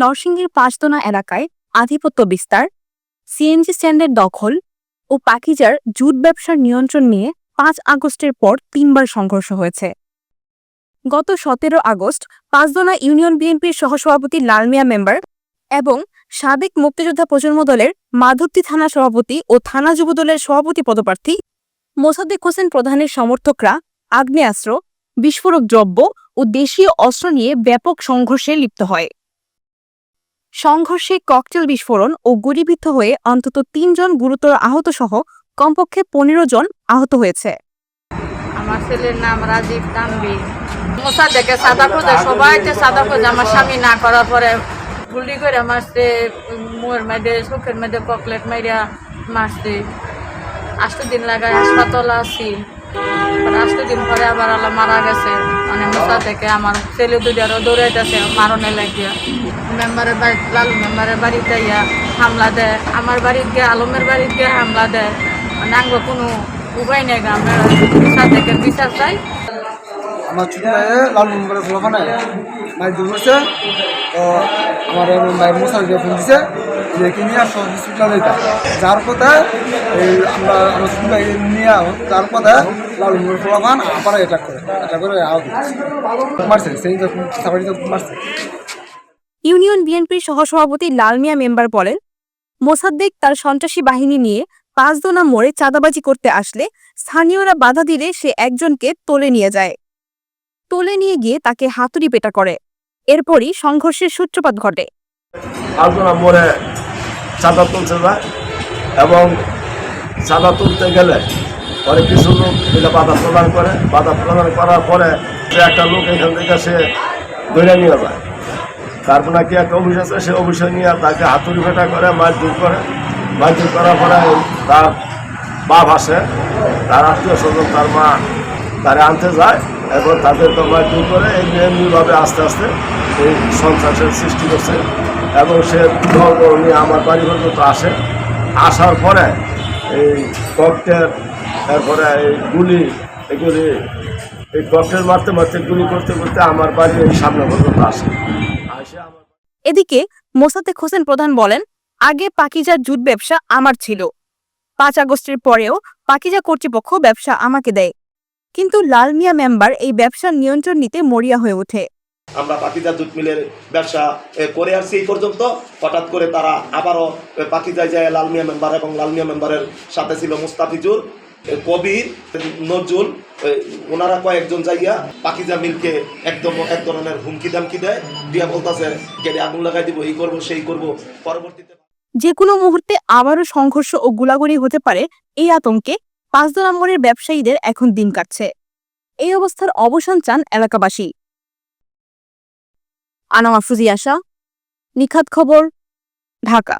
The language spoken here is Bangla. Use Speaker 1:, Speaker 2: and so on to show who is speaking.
Speaker 1: নরসিংদীর পাঁচদোনা এলাকায় আধিপত্য বিস্তার সিএনজি স্ট্যান্ডের দখল ও পাকিজার জুট ব্যবসার নিয়ন্ত্রণ নিয়ে পাঁচ আগস্টের পর তিনবার সংঘর্ষ হয়েছে। গত সতেরো আগস্ট পাঁচদোনা ইউনিয়ন বিএনপির সহসভাপতি লালমিয়া মেম্বার এবং সাবেক মুক্তিযোদ্ধা প্রজন্ম দলের মাধবদী থানা সভাপতি ও থানা যুবদলের সভাপতি পদপ্রার্থী মোসাদ্দেক হোসেন প্রধানের সমর্থকরা আগ্নেয়াস্ত্র, বিস্ফোরক দ্রব্য ও দেশীয় অস্ত্র নিয়ে ব্যাপক সংঘর্ষে লিপ্ত হয়। সংঘর্ষে ককটেল বিস্ফোরণ ও গুলিবিদ্ধ হয়ে অন্তত তিনজন গুরুতর আহত সহ কমপক্ষে পনেরো জন আহত হয়েছে।
Speaker 2: আমার ছেলের নাম রাজীব তানবি মশা দেখে সাদা খোঁজে সবাই সাদা খোঁজে আমার স্বামী না করার পরে গুলি করে মারছে মুয়ের মেয়েদের, চোখের মেয়েদের ককলেট মাইরা মারছে। আষ্ট দিন লাগায় হাসপাতাল আছি। আষ্ট দিন পরে আবার আল্লাহ মারা গেছে। মানে মশা থেকে আমার ছেলে দুটারও দৌড়াইতেছে, মারণে লাগিয়া। মেম্বারের বাড়ি, লালু মেম্বারের বাড়িতে ইয়া হামলা দেয়। আমার বাড়িতে গিয়ে আলমের বাড়িতে গিয়ে হামলা দেয়। মানে আঙ্গ কোনো উপায় নেই গা, আমরা মশা থেকে বিচার চাই।
Speaker 3: আমার ছোট লাল নম্বরে ফোলাফানে মাই দূর করছে তো আমার মায়ের মশার দিয়ে ফোন দিছে। হসপিটালে যার কথা এই আমরা নিয়ে আও, কথা আবার অ্যাটাক করে অ্যাটাক করে মারছে সেই মারছে।
Speaker 1: ইউনিয়ন বিএনপির সহসভাপতি লালমিয়া মেম্বার বলেন মোসাদ্দেক তার সন্ত্রাসী বাহিনী নিয়ে পাঁচদোনা মোড়ে চাঁদাবাজি করতে আসলে স্থানীয়রা বাধা দিলে সে একজনকে তোলে নিয়ে যায়। তোলে নিয়ে গিয়ে তাকে হাতুড়ি পেটা করে। এরপরই সংঘর্ষের সূত্রপাত ঘটে।
Speaker 4: আলোচনা মোড়ে চাঁদা তুলতে যায় এবং চাঁদা তুলতে গেলে পরে কিছু লোক এটা বাধা প্রদান করে, বাধা প্রদান করার পরে যে একটা লোক এখান থেকে সে ধরে নিয়ে যায়। তারপর নাকি একটা অফিস আছে, সে অফিসে নিয়ে তাকে হাতুড়ি ফেটা করে মারধর করে। মারধর করার পরে তার বাপ আসে, তার আত্মীয় স্বজন, তার মা তারে আনতে যায় এখন তাদেরকে মারধর করে এই এমনিভাবে আস্তে আস্তে এই সন্ত্রাসের সৃষ্টি করছে। এবং সে বল নিয়ে আমার বাড়ি পর্যন্ত আসে। আসার পরে এই ককটেল, তারপরে এই গুলি, এগুলি, এই ককটেল মারতে মারতে, গুলি করতে করতে আমার বাড়ি এই সামনে পর্যন্ত আসে।
Speaker 1: এদিকে মোসাদ্দেক হোসেন প্রধান বলেন, আগে পাকিজার জুট ব্যবসা আমার ছিল। পাঁচ আগস্টের পরেও পাকিজা কর্তৃপক্ষ ব্যবসা আমাকে দেয়। কিন্তু লালমিয়া মেম্বার এই ব্যবসার নিয়ন্ত্রণ নিতে মরিয়া হয়ে ওঠে।
Speaker 5: আমরা পাকিজা জুট মিলের ব্যবসা করে আসছি এই পর্যন্ত। হঠাৎ করে তারা আবারও পাকিজায় যায় লালমিয়া মেম্বার এবং লালমিয়া মেম্বারের সাথে ছিল মুস্তাফিজুর কবির নজরুল ওনারা কয়েকজন যাইয়া পাকিজা মিলকে একদম এক ধরনের হুমকি দামকি দেয়। দিয়া বলতেছে, গেলে আগুন লাগাই দিব, এই করব, সেই করব। পরবর্তীতে
Speaker 1: যে কোনো মুহূর্তে আবারও সংঘর্ষ ও গোলাগুলি হতে পারে। এই আতঙ্কে পাঁচ নম্বরের ব্যবসায়ীদের এখন দিন কাটছে। এই অবস্থার অবসান চান এলাকাবাসী। আনামা ফুজি আশা নিখাত খবর ঢাকা।